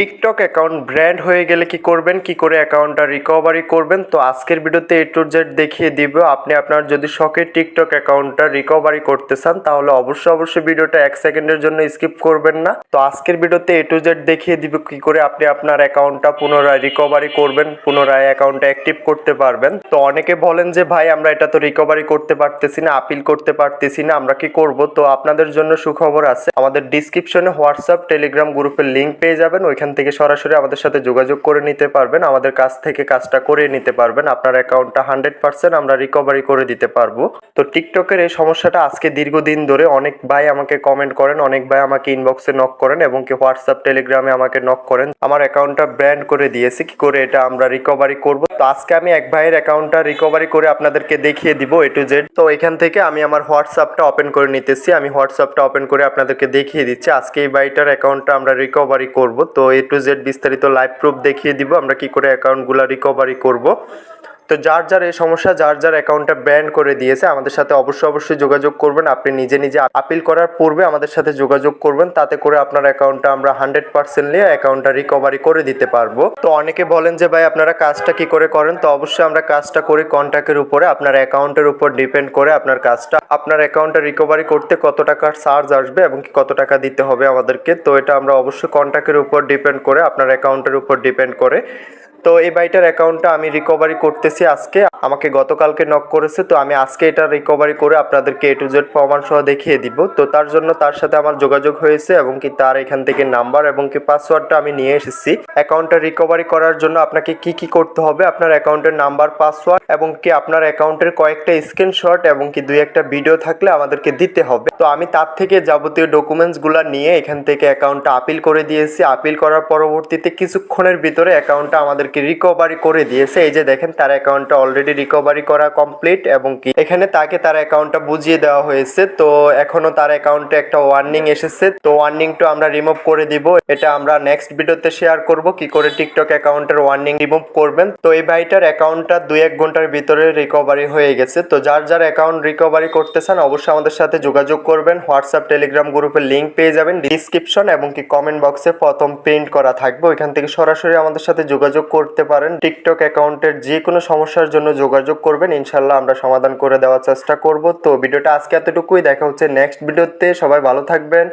TikTok account brand হয়ে গেলে কি করবেন, কি করে অ্যাকাউন্টটা রিকভারি করবেন, তো আজকের ভিডিওতে এ টু জেড দেখিয়ে দিব। আপনি আপনার যদি শখের টিকটক অ্যাকাউন্টটা রিকভারি করতে চান, তাহলে অবশ্যই অবশ্যই ভিডিওটা এক সেকেন্ডের জন্য স্কিপ করবেন না। তো আজকের ভিডিওতে এ টু জেড দেখিয়ে দিব কি করে আপনি আপনার অ্যাকাউন্টটা পুনরায় রিকভারি করবেন, পুনরায় অ্যাকাউন্টটা অ্যাক্টিভ করতে পারবেন। তো অনেকে বলেন যে, ভাই, আমরা এটা তো রিকভারি করতে পারতেছি না, আপিল করতে পারতেছি না, আমরা কি করব? তো আপনাদের জন্য সুখবর আছে। আমাদের ডিসক্রিপশনে হোয়াটসঅ্যাপ, টেলিগ্রাম গ্রুপের লিঙ্ক পেয়ে যাবেন, ওইখান থেকে সরাসরি আমাদের সাথে যোগাযোগ করে নিতে পারবেন। আমাদের কাছ থেকে কাজটা করে নিতে পারবেন। আপনার অ্যাকাউন্টটা হান্ড্রেড পার্সেন্ট আমরা রিকভারি করে দিতে পারব। তো টিকটকের এই সমস্যাটা আজকে দীর্ঘদিন ধরে অনেক ভাই আমাকে কমেন্ট করেন, অনেক ভাই আমাকে ইনবক্সে নক করেন এবং কি হোয়াটসঅ্যাপ টেলিগ্রামে আমাকে নক করেন। আমার অ্যাকাউন্টটা ব্র্যান্ড করে দিয়েছি। কি করে এটা আমরা রিকভারি করব? তো আজকে আমি এক ভাইয়ের অ্যাকাউন্টটা রিকভারি করে আপনাদেরকে দেখিয়ে দিব এ টু জেড তো এখান থেকে আমি আমার হোয়াটসঅ্যাপটা ওপেন করে নিতেছি। আমি হোয়াটসঅ্যাপটা ওপেন করে আপনাদেরকে দেখিয়ে দিচ্ছি। আজকে এই ভাইটার অ্যাকাউন্টটা আমরা রিকভারি করব। তো এ টু জেড বিস্তারিত লাইভ প্রুফ দেখিয়ে দিব আমরা কি করে অ্যাকাউন্টগুলো রিকভারি করব। তো যার যার এই সমস্যা, যার যার অ্যাকাউন্টটা ব্যান্ড করে দিয়েছে, আমাদের সাথে অবশ্যই অবশ্যই যোগাযোগ করবেন। আপনি নিজে নিজে আপিল করার পূর্বে আমাদের সাথে যোগাযোগ করবেন, তাতে করে আপনার অ্যাকাউন্টটা আমরা হান্ড্রেড পার্সেন্ট নিয়ে অ্যাকাউন্টটা রিকভারি করে দিতে পারব। তো অনেকে বলেন যে, ভাই, আপনারা কাজটা কি করে করেন? তো অবশ্যই আমরা কাজটা করি কন্ট্যাক্টের উপরে, আপনার অ্যাকাউন্টের উপর ডিপেন্ড করে আপনার কাজটা, আপনার অ্যাকাউন্টটা রিকভারি করতে কত টাকার চার্জ আসবে এবং কত টাকা দিতে হবে আমাদেরকে। তো এটা আমরা অবশ্যই কন্ট্যাক্টের উপর ডিপেন্ড করে, আপনার অ্যাকাউন্টের উপর ডিপেন্ড করে তো এই বাইটার অ্যাকাউন্টটা আমি রিকভারি করতেছি আজকে। আমাকে গতকালকে নক করেছে, তো আমি আজকে এটা রিকভারি করে আপনাদেরকে এ টু জেড প্রমাণ সহ দেখিয়ে দিব। তো তার জন্য তার সাথে আমার যোগাযোগ হয়েছে এবং কি তার এখান থেকে নাম্বার এবং কি পাসওয়ার্ডটা আমি নিয়ে এসেছি। অ্যাকাউন্টটা রিকভারি করার জন্য আপনাকে কি কি করতে হবে? আপনার অ্যাকাউন্টের নাম্বার পাসওয়ার্ড এবং কি আপনার অ্যাকাউন্টের কয়েকটা স্ক্রিনশট এবং কি দুই একটা ভিডিও থাকলে আমাদেরকে দিতে হবে। তো আমি তার থেকে যাবতীয় ডকুমেন্টসগুলো নিয়ে এখান থেকে অ্যাকাউন্টটা আপিল করে দিয়েছি। আপিল করার পরবর্তীতে কিছুক্ষণের ভিতরে অ্যাকাউন্টটা আমাদেরকে রিকভারি করে দিয়েছে। এই যে দেখেন, তার অ্যাকাউন্টটা অলরেডি রিকভারি করা কমপ্লিট এবং কি এখানে তাকে তার অ্যাকাউন্টটা বুঝিয়ে দেওয়া হয়েছে। তো এখনও তার অ্যাকাউন্টে একটা ওয়ার্নিং এসেছে। তো ওয়ার্নিংটা আমরা রিমুভ করে দিব। এটা আমরা নেক্সট ভিডিওতে শেয়ার করব, কি করে টিকটক অ্যাকাউন্টের ওয়ার্নিং রিমুভ করবেন। তো এই ভাইটার অ্যাকাউন্টটা দুই এক ঘণ্টার ভিতরে রিকভারি হয়ে গেছে। তো যার যার অ্যাকাউন্ট রিকভারি করতে চান, অবশ্যই আমাদের সাথে যোগাযোগ করবেন। হোয়াটসঅ্যাপ টেলিগ্রাম গ্রুপের লিংক পেয়ে যাবেন। ডিসক্রিপশন এবং কি কমেন্ট বক্সে প্রথম প্রিন্ট করা থাকবে। ওইখান থেকে সরাসরি আমাদের সাথে যোগাযোগ করতে পারেন টিকটক অ্যাকাউন্টের যে কোনো সমস্যার জন্য যোগাযোগ করবেন ইনশাল্লাহ আমরা সমাধান করে দেওয়ার চেষ্টা করব। তো ভিডিওটা আজকে এতটুকুই, দেখা হচ্ছে নেক্সট ভিডিওতে সবাই ভালো থাকবেন।